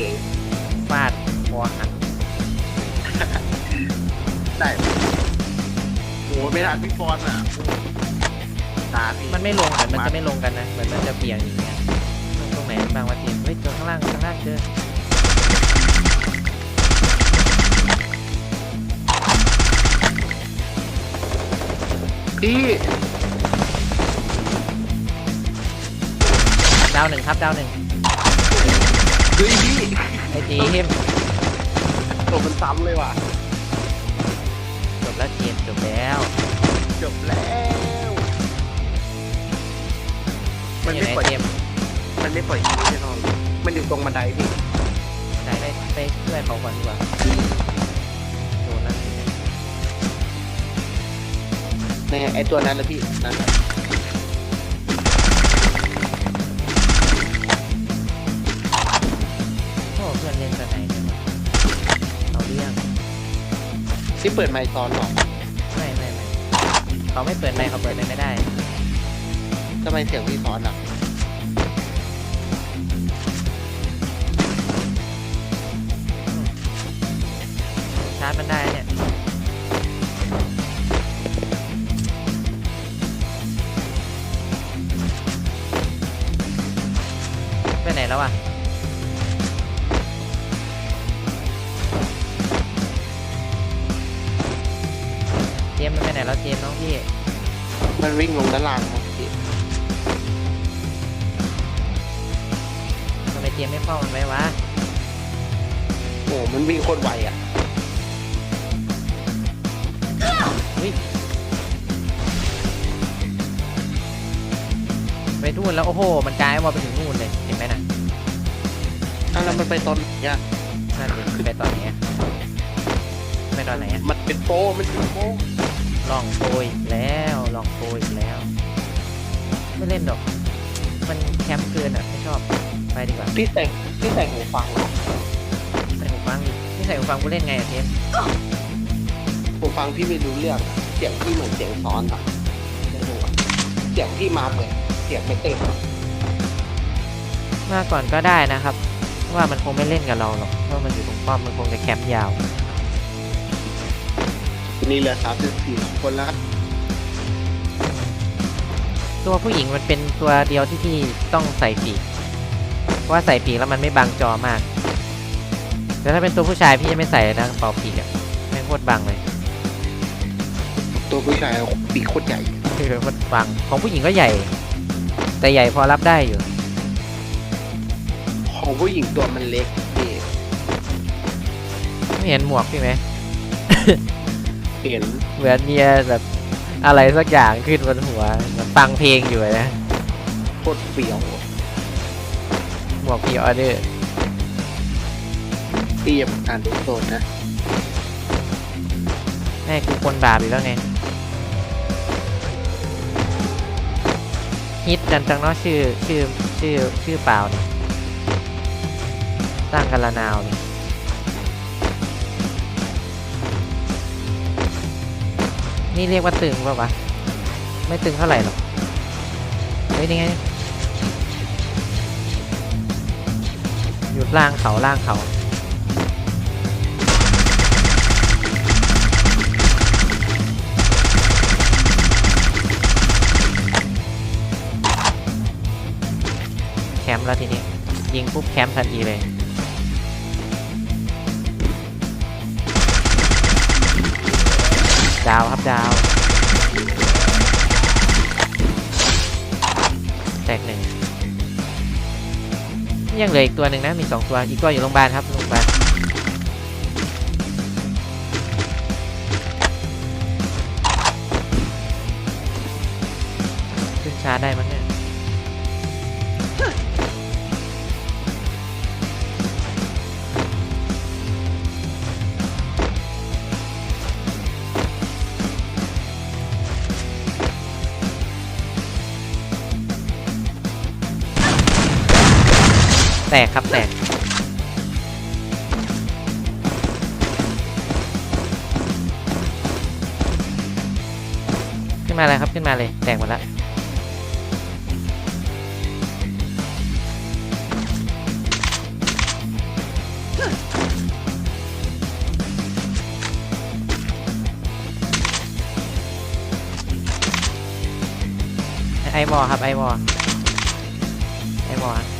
เจ๊ฟาดคอหักได้โอ้ไม่ทันพี่ฟอนอะตาพี่มันไม่ลงเหมือนมันจะไม่ลงกันนะเหมือนมันจะเบี่ยงอย่างเงี้ยลงตรงไหนบางวันทีเฮ้ยเจอข้างล่างข้างล่างเจอพี่ดาวหนึ่งครับดาวหนึ่งเฮ้ยพี่ ไอจีมตัวมันซ้ำเลยว่ะ จบแล้วเกมจบแล้ว จบแล้ว มันอยู่ไม่ไหนปล่อยเกมมันไม่ปล่อยยิงแน่นอนมันอยู่ตรงบันไดพี่ไหนไปไปช่วยเขาก่อนดีกว่าโดนแล้วสิเนี่ยนี่ไอตัวนั้นนะพี่นั่น ที่เปิดไมค์ตอนหรอไม่ไม่ไม่เขาไม่เปิดไมค์เขาเปิดไมค์ไม่ได้ทำไมเสียงพี่ซ้อนอะชาร์จมันได้ เจมส์น้องพี่ มันวิ่งลงด้านล่างมั้งพี่ทำไมเจมส์ไม่เฝ้ามันไว้วะ โอ้ มันวิ่งโคตรไวอะไปนู่นแล้ว โอ้โห มันกลายว่าไปถึงนู่นเลย เห็นไหมนะอ้าวแล้วมันไปตอนไหนอะนั่นดิไปตอนไหนอะไปตอนไหนอะมันเป็นโป้มันเป็นโป้ ลองโปรยอีกแล้วลองโปรยอีกแล้ว ไม่เล่นหรอก มันแคมป์เกินอะไม่ชอบไปดีกว่าพี่แต่งพี่แต่งหูฟังเหรอใส่หูฟังดินี่ใส่หูฟังกูเล่นไงอะเทมหูฟังพี่ไม่รู้เรื่องอะเสียงพี่เหมือนเสียงซ้อนอะไม่รู้อะเสียงพี่มาเหมือนเสียงไม่เต็มอะมาก่อนก็ได้นะครับเพราะว่ามันคงไม่เล่นกับเราหรอกเพราะมันอยู่ตรงป้อมมันคงจะแคมป์ยาว ทีนี้เหลือสามสิบสี่คนแล้วครับตัวผู้หญิงมันเป็นตัวเดียวที่พี่ต้องใส่ปีก เพราะว่าใส่ปีกแล้วมันไม่บังจอมาก แต่ถ้าเป็นตัวผู้ชายพี่จะไม่ใส่นะเป่าปีกอะไม่งโคตรบังเลย ตัวผู้ชายปีกโคตรใหญ่คือมันบัง ของผู้หญิงก็ใหญ่ แต่ใหญ่พอรับได้อยู่ ของผู้หญิงตัวมันเล็กพี่ไม่เห็นหมวกพี่ไหม เห็นเหมือนมีแบบอะไรสักอย่างขึ้นบนหัวเหมือนฟังเพลงอยู่นะโคตรเปรี้ยวหมวกพีออเดอร์พี่ยังอ่านดูโซนนะแม่กูคนบาปอีกแล้วไงฮิตกันจังเนาะชื่อชื่อชื่อชื่อเปล่าเนี่ยตั้งกันละนาวเนี่ย นี่เรียกว่าตึงป่าวะ ไม่ตึงเท่าไหร่หรอก เฮ้ยนี่ไงอยู่ล่างเขาล่างเขาแคมป์แล้วทีนี้ ยิงปุ๊บแคมป์ทันทีเลย ดาวครับดาว แตกหนึ่งยังเหลืออีกตัวหนึ่งนะ มีสองตัว อีกตัวอยู่โรงพยาบาลครับโรงพยาบาลขึ้นชาได้มั้งเนี่ย แตกครับแตกขึ้นมาเลยครับขึ้นมาเลยแตกหมดแล้วไอมอครับไอมอไอมอ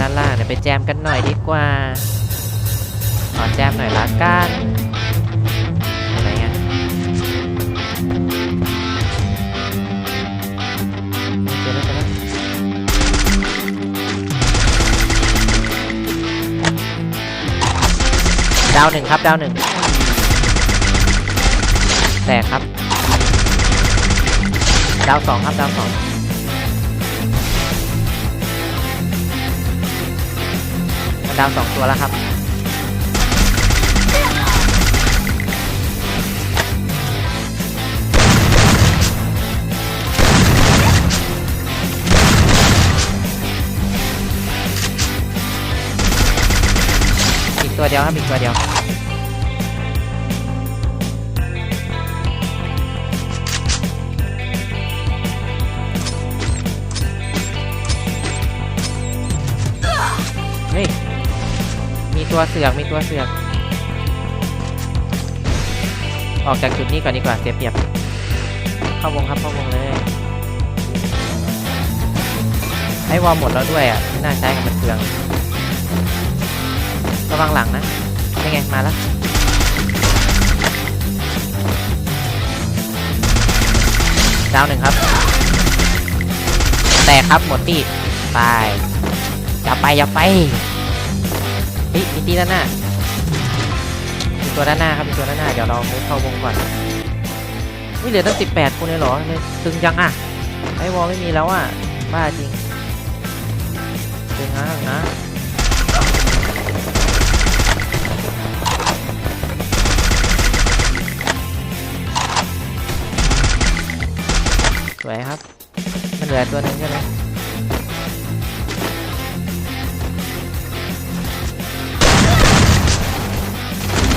ด้านล่างเดี๋ยวไปแจมกันหน่อยดีกว่า ขอแจมหน่อยละกันอะไรเงี้ยเจอแล้วเจอแล้วดาวหนึ่งครับดาวหนึ่งแตกครับ ดาวสองครับดาวสอง ดาวสองตัวแล้วครับอีกตัวเดียวครับอีกตัวเดียว ตัวเสือกมีตัวเสือก ออกจากจุดนี้ก่อนดีกว่าเสียเปรียบ เข้าวงครับเข้าวงเลยไอ้วอลหมดแล้วด้วยอะไม่น่าใช้กับมันเปลืองระวังหลังนะนี่ไงมาแล้วดาวหนึ่งครับ แตกครับหมดตีไปอย่าไปอย่าไป เฮ้ยมีตีด้านหน้ามีตัวด้านหน้าครับมีตัวด้านหน้า เดี๋ยวเราไปเข้าวงก่อนนี่เหลือตั้ง 18 คนเลยเหรอเลยตึงจังอะ ไอวอลไม่มีแล้วอะ บ้าจริงตึงนะนะสวยครับ มันเหลือตัวหนึงใช่ไหม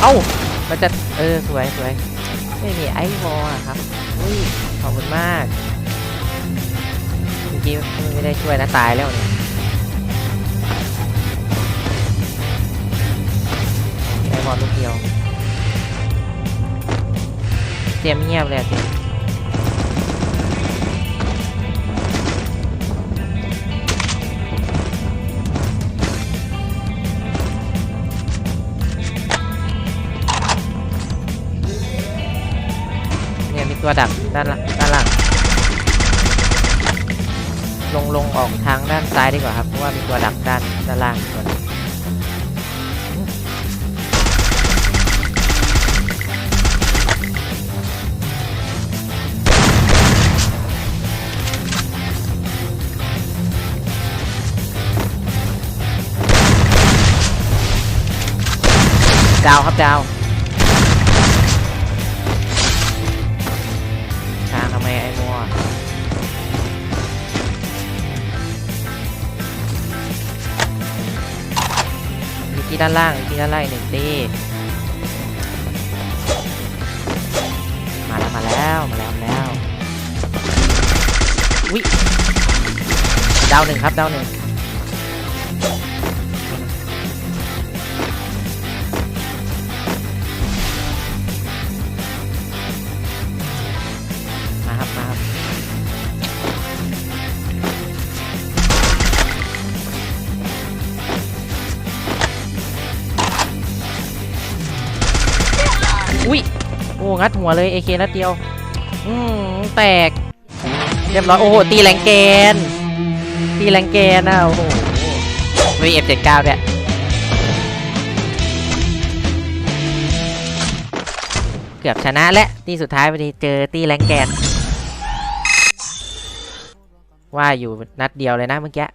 เอ้า มันจะ เออ สวยสวยไม่มีไอวอลอะครับ อุ้ย ขอบคุณมาก เมื่อกี้ไม่ได้ช่วยนะ ตายแล้วเนี่ยไอวอลลูกเดียว เตรียมเงียบเลย ตัวดักด้านล่างด้านล่าง ลงลงออกทางด้านซ้ายดีกว่าครับ เพราะว่ามีตัวดักด้านด้านล่างตัวนึงดาวครับดาว ด้านล่างที่ด้านล่างหนึ่งตีมาแล้วมาแล้วมาแล้วมาแล้ววิดาวหนึ่งครับดาวหนึ่ง อุ้ยโอ้งัดหัวเลยเอเคนัดเดียว อืมแตก เรียบร้อย โอ้โห ตีแรงแกน ตีแรงแกนนะโอ้โหวีเอฟเจ็ดเก้าเนี่ยเกือบชนะและตีสุดท้ายพอดีเจอตีแรงแกน ว่าอยู่นัดเดียวเลยนะเมื่อกี้